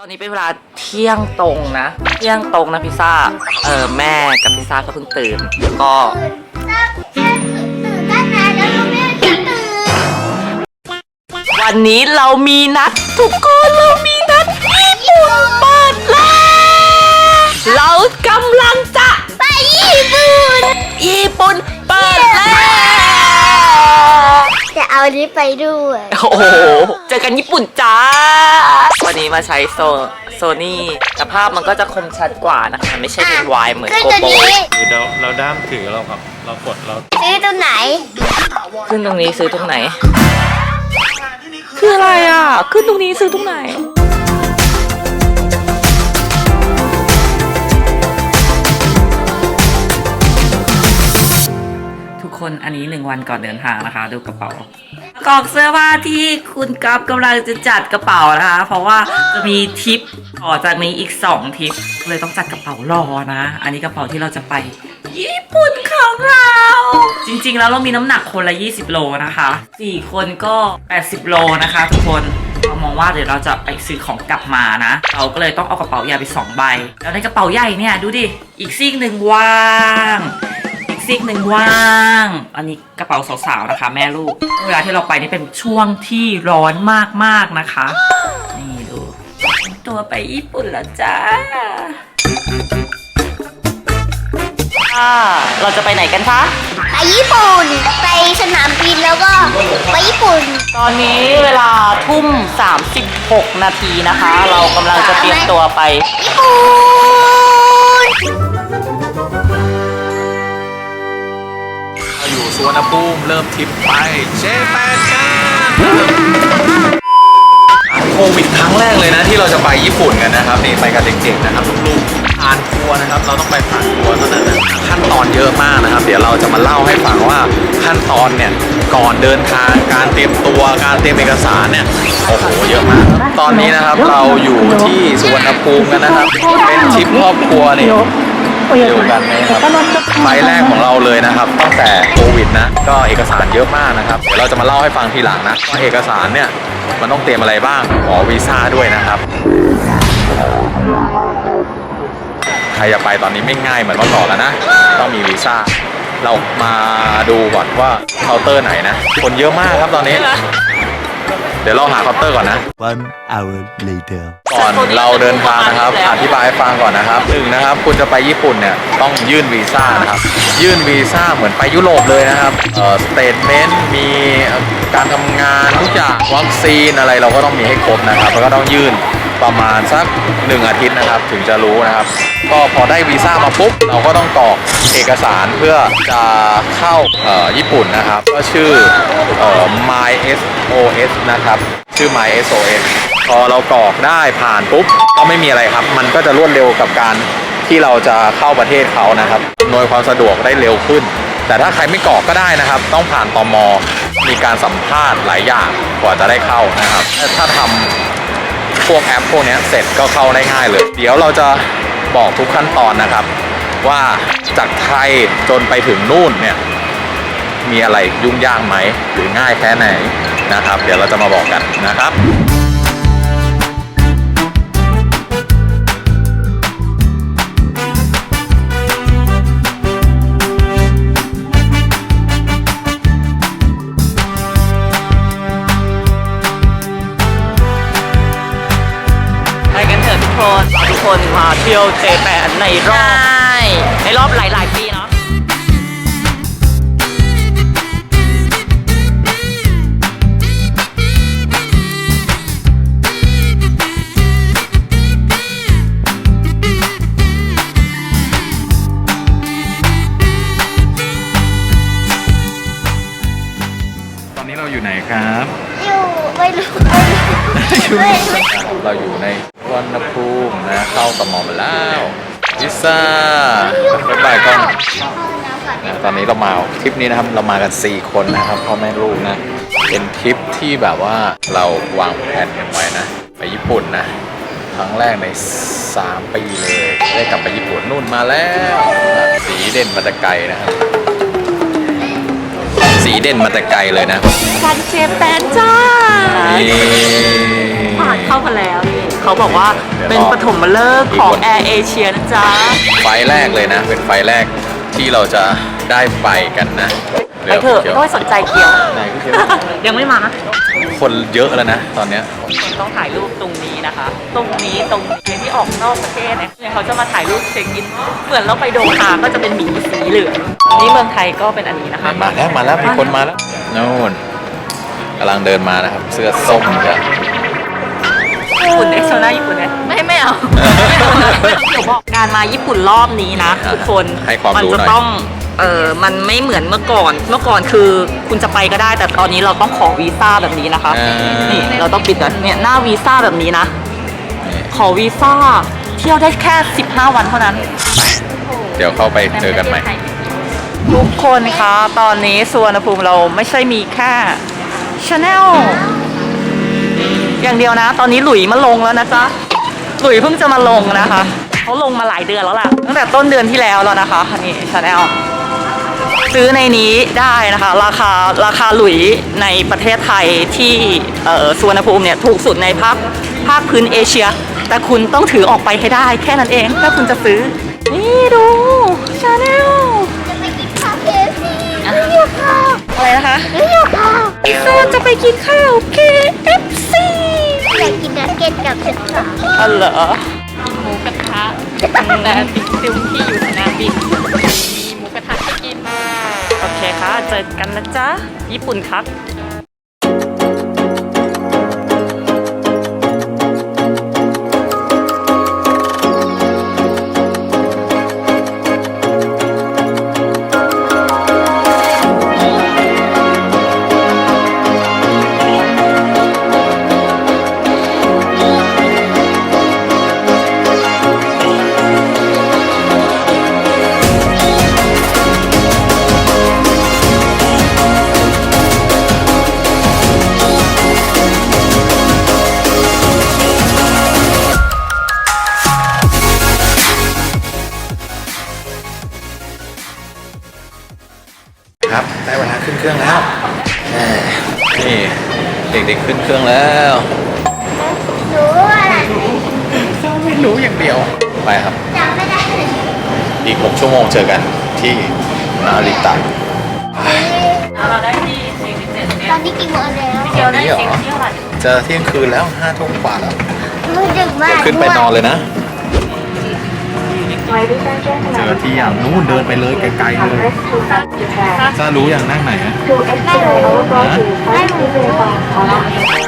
ตอนนี้เป็นเวลาเที่ยงตรงนะ เที่ยงตรงนะพิซซ่า เออแม่กับพิซซ่าก็เพิ่งตื่นแล้วก็วันนี้เรามีนัด ทุกคนเรามีนัดญี่ปุ่นเปิดแล้วเรากำลังจะไปญี่ปุ่นญี่ปุ่นเปิดแล้ว จะเอาอันนี้ไปด้วยโอ้โห เจอกันญี่ปุ่นจ้า วันนี้มาใช้โซโซนี่แต่ภาพมันก็จะคมชัดกว่านะคะมันไม่ใช่เป็นวายเหมือนขึ้นโกตัวโปรนี้คือเราเราด้ามถือเราครับ เรากดเราซื้อตัวไหน ขึ้นตรงนี้ซื้อตรงไหน คืออะไรอะ ขึ้นตรงนี้ซื้อตรงไหน คนอันนี้หนึ่งวันก่อนเดินทางนะคะ ดูกระเป๋ากอกเสื้อผ้าที่คุณก๊อฟกำลังจะจัดกระเป๋านะคะ เพราะว่าจะมีทริปต่อจากนี้อีก2ทริปเลยต้องจัดกระเป๋ารอนะ อันนี้กระเป๋าที่เราจะไป ญี่ปุ่นของเรา จริงๆ แล้วเรามีน้ำหนักคนละ 20 โลนะคะ4คนก็ 80 โลนะคะ ทุกคนเรามองว่าเดี๋ยวเราจะไปซื้อของกลับมานะ เราก็เลยต้องเอากระเป๋าใหญ่ไป2ใบ แล้วในกระเป๋าใหญ่เนี่ยดูดิ อีกซีกหนึ่งว่าง ซีกหนึ่งว่าง อันนี้กระเป๋าสาวๆนะคะ แม่ลูก เวลาที่เราไปนี่เป็นช่วงที่ร้อนมากๆนะคะ นี่ดู ตัวไปญี่ปุ่นแล้วจ้าค่ะเราจะไปไหนกันคะ ไปญี่ปุ่น ไปสนามบินแล้วก็ไปญี่ปุ่น ตอนนี้เวลาทุ่ม 36 นาทีนะคะ เรากำลังจะเตรียมตัวไป ญี่ปุ่น เราอยู่สวนภูมิเริ่มทริปไปเชแปนกันโควิดครั้งแรกเลยนะที่เราจะไปญี่ปุ่นกันนะครับนี่ไปกับเด็กๆนะครับลูกๆผ่านทัวร์นะครับ เราต้องไปผ่านทัวร์เท่านั้นนะขั้นตอนเยอะมากนะครับ เดี๋ยวเราจะมาเล่าให้ฟังว่าขั้นตอนเนี่ยก่อนเดินทางการเตรียมตัวการเตรียมเอกสารเนี่ยโอ้โหเยอะมาก ตอนนี้นะครับเราอยู่ที่สุวรรณภูมิกันนะครับ เป็นทริปครอบครัวนี่ เดียวกันนะครับไฟล์แรกของเราเลยนะครับตั้งแต่โควิดนะก็เอกสารเยอะมากนะครับเดี๋ยวเราจะมาเล่าให้ฟังทีหลังนะว่าเอกสารเนี่ยมันต้องเตรียมอะไรบ้างขอวีซ่าด้วยนะครับใครจะไปตอนนี้ไม่ง่ายเหมือนเมื่อก่อนแล้วนะต้องมีวีซ่าเรามาดูก่อนว่าเคาน์เตอร์ไหนนะคนเยอะมากครับตอนนี้เดี๋ยวเราหาเคาน์เตอร์ก่อนนะ One hour later. ก่อนเราเดินทางนะครับ อธิบายให้ฟังก่อนนะครับหนึ่งนะครับ คุณจะไปญี่ปุ่นเนี่ย ต้องยื่นวีซ่านะครับ ยื่นวีซ่าเหมือนไปยุโรปเลยนะครับ เอ่อ สเตทเมนต์ มีการทำงานทุกอย่าง วัคซีนอะไรเราก็ต้องมีให้ครบนะครับ แล้วก็ต้องยื่น ประมาณสักหนึ่งอาทิตย์นะครับ ถึงจะรู้นะครับ ก็พอได้วีซ่ามาปุ๊บ เราก็ต้องกรอกเอกสารเพื่อจะเข้าญี่ปุ่นนะครับ ก็ชื่อเอ่อ My SOS นะครับ ชื่อ My SOS พอเรากรอกได้ผ่านปุ๊บ ก็ไม่มีอะไรครับ มันก็จะรวดเร็วกับการที่เราจะเข้าประเทศเขานะครับอำนวยความสะดวกได้เร็วขึ้น แต่ถ้าใครไม่กรอกก็ได้นะครับ ต้องผ่านตมมีการสัมภาษณ์หลายอย่างกว่าจะได้เข้านะครับ ถ้าทำ พวกแอปพวกนี้เสร็จก็เข้าได้ง่ายเลย เดี๋ยวเราจะบอกทุกขั้นตอนนะครับ ว่าจากไทยจนไปถึงนู่นเนี่ยมีอะไรยุ่งยากไหมหรือง่ายแค่ไหนนะครับ เดี๋ยวเราจะมาบอกกันนะครับ เที่ยวเจแปนในรอบในรอบหลาย ๆ ปี อนนี้เรามาทริปนี้นะครับเรามากัน 4 คนนะครับพ่อแม่ลูกนะ เป็นทริปที่แบบว่าเราวางแผนกันไว้นะ ไปญี่ปุ่นนะครั้งแรกใน 3 ปีเลย ได้กลับไปญี่ปุ่นนู่นมาแล้วนะสีเด่นมาแต่ไกลนะครับ สีเด่นมาแต่ไกลเลยนะกันเจแปนจ้านี่ผ่านเข้ามาแล้วนี่เขาบอกว่าเป็นปฐมฤกษ์ของแอร์เอเชียนะจ๊ะไฟล์แรกเลยนะ เป็นไฟล์แรก ที่เราจะได้ไปกันนะไปเถอะดี๋ยวไม่สนใจเกี่ยวไหนพี่เกียวยังไม่มาคนเยอะแล้วนะตอนเนี้ยต้องถ่ายรูปตรงนี้นะคะ ตรงนี้ตรงนี้ที่ออกนอกประเทศเนี่ยเนี่ยเขาจะมาถ่ายรูปเช็คอินเหมือนเราไปโดฮาก็จะเป็นหมีสีเหลืองนี่เมืองไทยก็เป็นอันนี้นะคะมาแล้วมาแล้วมีคนมาแล้วนู่นกำลังเดินมานะครับ เสื้อส้มจ้ะญี่ปุ่นเอ็กโซน่าญี่ปุ่นเนี่ยไม่ไม่เอา เดี๋ยวบอกการมาญี่ปุ่นรอบนี้นะทุกคนให้ความมันรู้จะหน่อยต้องเออมันไม่เหมือนเมื่อก่อน เมื่อก่อนคือคุณจะไปก็ได้ แต่ตอนนี้เราต้องขอวีซ่าแบบนี้นะคะอ่านี่เราต้องปิดก่อนเนี่ยหน้าวีซ่าแบบนี้นะนี่ขอวีซ่าเที่ยวได้แค่ 15 วันเท่านั้น เดี๋ยวเข้าไปเจอกันใหม่ ทุกคนคะตอนนี้สุวรรณภูมิเราไม่ใช่มีแค่ชาแนลอย่างเดียวนะ ตอนนี้หลุยมาลงแล้วนะจ๊ะ หลุยเพิ่งจะมาลงนะคะเขาลงมาหลายเดือนแล้วล่ะ ตั้งแต่ต้นเดือนที่แล้วแล้วนะคะนี่ชาแนลซื้อในนี้ได้นะคะ ราคาราคาหลุยในประเทศไทยที่เอ่อสุวรรณภูมิเนี่ยถูกสุดในภาคภาคพื้นเอเชีย แต่คุณต้องถือออกไปให้ได้แค่นั้นเองถ้าคุณจะซื้อ นี่ดูชาแนลจะไปกินข้าวเคฟซีหิวข้าวอะไรนะคะหิวข้าวพิซซ่าจะไปกินข้าว KFC อ ร้อนอ๋อเหรอกินหมูกระทะแต่ติ๊กติวที่อยู่สนามบินมีหมูกระทะให้กิน โอเคค่ะ เจอกันนะจ๊ะ ญี่ปุ่นครับ ครับได้เวลาขึ้นเครื่องแล้วแหมนี่เด็กๆขึ้นเครื่องแล้วรู้อะไรไม่รู้อย่างเดียวไปครับจำไม่ได้เลยอีก 6 ชั่วโมงเจอกันที่นาริตะเราได้ที่47เนี่ยตอนนี้กี่โมงแล้วเดียวได้ตอนนี้เหรอเที่ยวไหร่เจอเที่ยงคืนแล้ว5ทุ่มกว่าแล้วมือดึกมากเดี๋ยวขึ้นไปนอนเลยนะ เจอที่อย่างนู้นเดินไปเลยไกลๆเลยถ้ารู้อย่างนั่งไหนอะไม่รู้ไ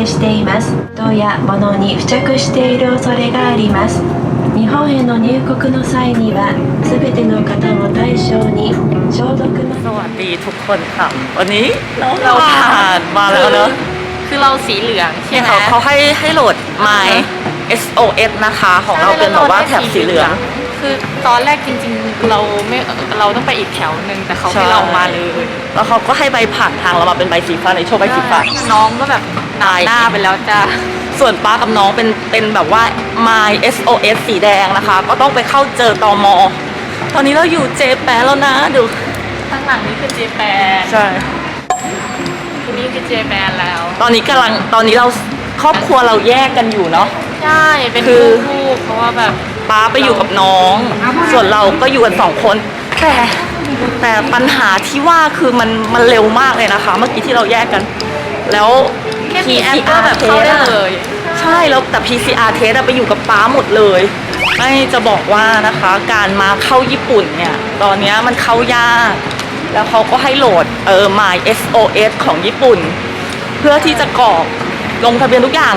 定しています人や物に付着している恐れがあります日本への入国の際には全ての方を対象に消毒の สวัสดีทุกคนค่ะ วันนี้เราผ่านมาแล้วเนอะ คือเราสีเหลืองใช่ เนี่ย ไหม เขาเขาให้ให้โหลด My SOS นะคะ ของเราเป็นแบบว่าแถบสีเหลือง คือ ตอนแรกจริง ๆ เราไม่เราต้องไปอีกแถวหนึ่งแต่เขาใช่ให้เรามาเลยแล้วเขาก็ให้ใบผ่านทางเรามาเป็นใบสีฟ้าในโชว์ใบสีฟ้า น้องก็แบบตาย หน้าไปแล้วจ้าส่วนป้ากับน้องเป็นเป็นแบบว่า My SOS สีแดงนะคะ ก็ต้องไปเข้าเจอตอมอตอนนี้เราอยู่เจแปนแล้วนะดูข้างหลังนี่คือเจแปนใช่คือนี่คือเจแปนแล้วตอนนี้กำลังตอนนี้เราครอบครัวเราแยกกันอยู่เนาะ ใช่เป็นคือ คู่ๆเพราะว่าแบบ ป้าไปอยู่กับน้อง ส่วนเราก็อยู่กันสองคน แต่แต่ปัญหาที่ว่าคือมันมันเร็วมากเลยนะคะ เมื่อกี้ที่เราแยกกัน แล้วแค่มีแอปก็ PCR แบบเข้าได้เลย ใช่แล้วแต่ PCR test อะไปอยู่กับป้าหมดเลย ไม่จะบอกว่านะคะการมาเข้าญี่ปุ่นเนี่ยตอนเนี้ยมันเข้ายาก แล้วเขาก็ให้โหลดเออ My SOS ของญี่ปุ่น เพื่อที่จะกรอกลงทะเบียนทุกอย่าง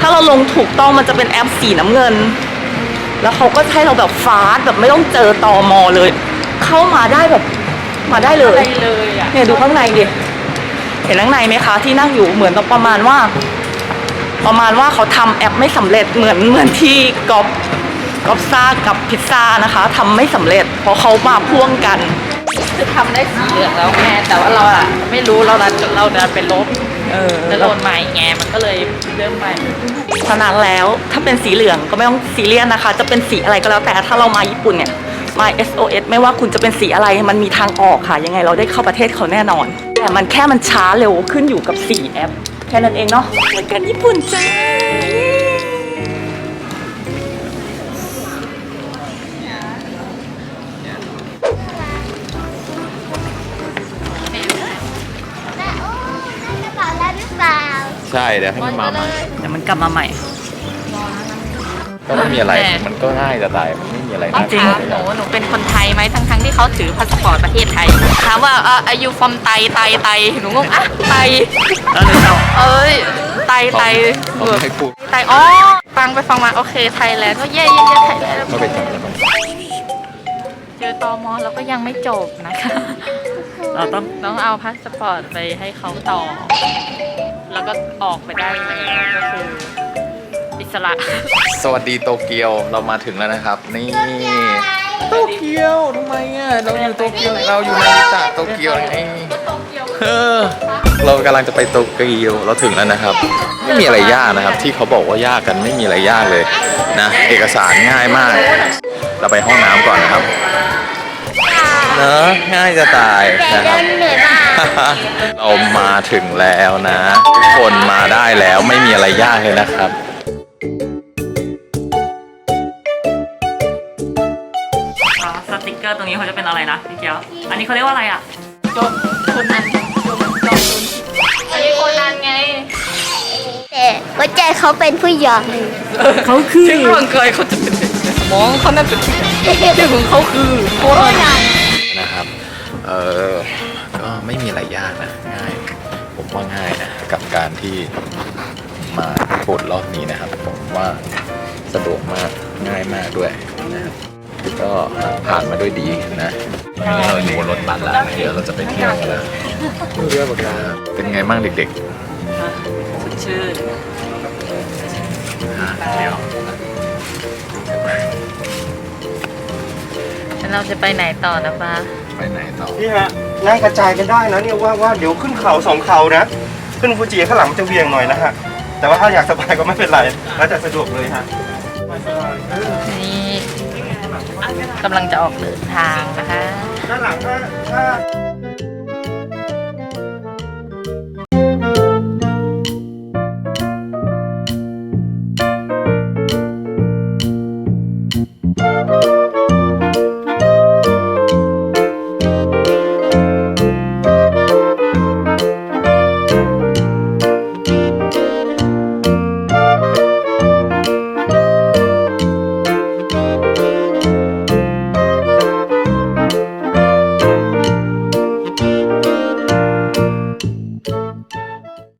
ถ้าเราลงถูกต้องมันจะเป็นแอปสีน้ำเงิน แล้วเขาก็ให้เราแบบฟาสต์แบบไม่ต้องเจอตอมอเลย เข้ามาได้แบบมาได้เลยได้เลยอะเนี่ยดูข้างในดิเห็นข้างในไหมคะที่นั่งอยู่เหมือนกับประมาณว่า ประมาณว่าเขาทำแอปไม่สำเร็จเหมือนเหมือนที่กอบกอบซ่ากับพิซซ่านะคะทำไม่สำเร็จ เพราะเขามาพ่วงกัน คือทำได้สีเหลืองแล้วแม่แต่ว่าเราอะไม่รู้เราดันเราดันเป็นลบ เออ จะโดนใหม่ไงมันก็เลยเริ่มใหม่ฉะนั้นแล้วถ้าเป็นสีเหลืองก็ไม่ต้องซีเรียสนะคะ จะเป็นสีอะไรก็แล้วแต่ถ้าเรามาญี่ปุ่นเนี่ยมา SOS ไม่ว่าคุณจะเป็นสีอะไรมันมีทางออกค่ะ ยังไงเราได้เข้าประเทศเขาแน่นอน แต่มันแค่มันช้าเร็วขึ้นอยู่กับสีแอป แค่นั้นเองเนาะเหมือนกันญี่ปุ่นจ้า ใช่เดี๋ยวให้มันมาใหม่เดี๋ยวมันกลับมาใหม่ ก็ไม่มีอะไรแต่มันก็ง่ายจะตายมันไม่มีอะไรต้อน่างจริงถามหนูหนูเป็นคนไทยไหมทั้งทั้งๆที่เขาถือพาสปอร์ตประเทศไทยถามว่าเอออายุฟอมไตไตไตหนูงงอะไตเออหรือเอาเอ้ยไตไตเขาแบไม่บให้พูดไตอ๋อฟังไปฟังมาโอเคไทยแลนด์ก็เย่เย่เย่ไทยแลนด์ไม่ไปทำแล้วเจอตอมอแล้วก็ยังไม่จบนะคะ เราต้องต้องเอาพาสปอร์ตไปให้เขาต่อ แล้วก็ออกไปได้เลยก็คืออิสระ สวัสดีโตเกียวเรามาถึงแล้วนะครับ นี่โตเกียวทำไมอะเราอยู่โตเกียวเราอยู่นาริตะโตเกียวไงเออเรากำลังจะไปโตเกียวเราถึงแล้วนะครับ ไม่มีอะไรยากนะครับ ที่เขาบอกว่ายากกันไม่มีอะไรยากเลยนะเอกสารง่ายมาก เราไปห้องน้ำก่อนนะครับเนอะง่ายจะตายแต่นะคเดิรับนเหนื่อยมาก เรามาถึงแล้วนะ ทุกคนมาได้แล้วไม่มีอะไรยากเลยนะครับอ๋อสติกเกอร์ตรงนี้เขาจะเป็นอะไรนะพี่เกียวอันนี้เขาเรียกว่าอะไรอะจบคนนั้นจบจบอันนี้คนนั้นไงแต่หัวใจเขาเป็นผู้หญิงเขาคือถึงร่างกายเขาจะเป็นมองเขาน่าจะที่ของเขาคือโคตรนะครับ เออ ก็ไม่มีอะไรยากนะง่าย ผมว่าง่ายนะกับการที่มาญี่ปุ่นรอบนี้นะครับ ผมว่าสะดวกมากง่ายมากด้วยนะครับก็ผ่านมาด้วยดีนะตอนนี้เราอยู่บนรถบัสแล้วเดี๋ยวเราจะไปเที่ยวกันแล้วเรือบอกลาเป็นไงบ้างเด็กสดชื่นๆอะเดี๋ยวแล้วเราจะไปไหนต่อนะป้าไปไหนต่อนี่ฮะ นั่กระจายกันได้นะเนี่ยว่าว่าเดี๋ยวขึ้นเขาสองเขานะ ขึ้นฟูจิข้างหลังมันจะเวียงหน่อยนะฮะ แต่ว่าถ้าอยากสบายก็ไม่เป็นไร แล้วแต่สะดวกเลยฮะนี่กำลังจะออกเดินทางนะคะ ด้านหลังถ้าถ้า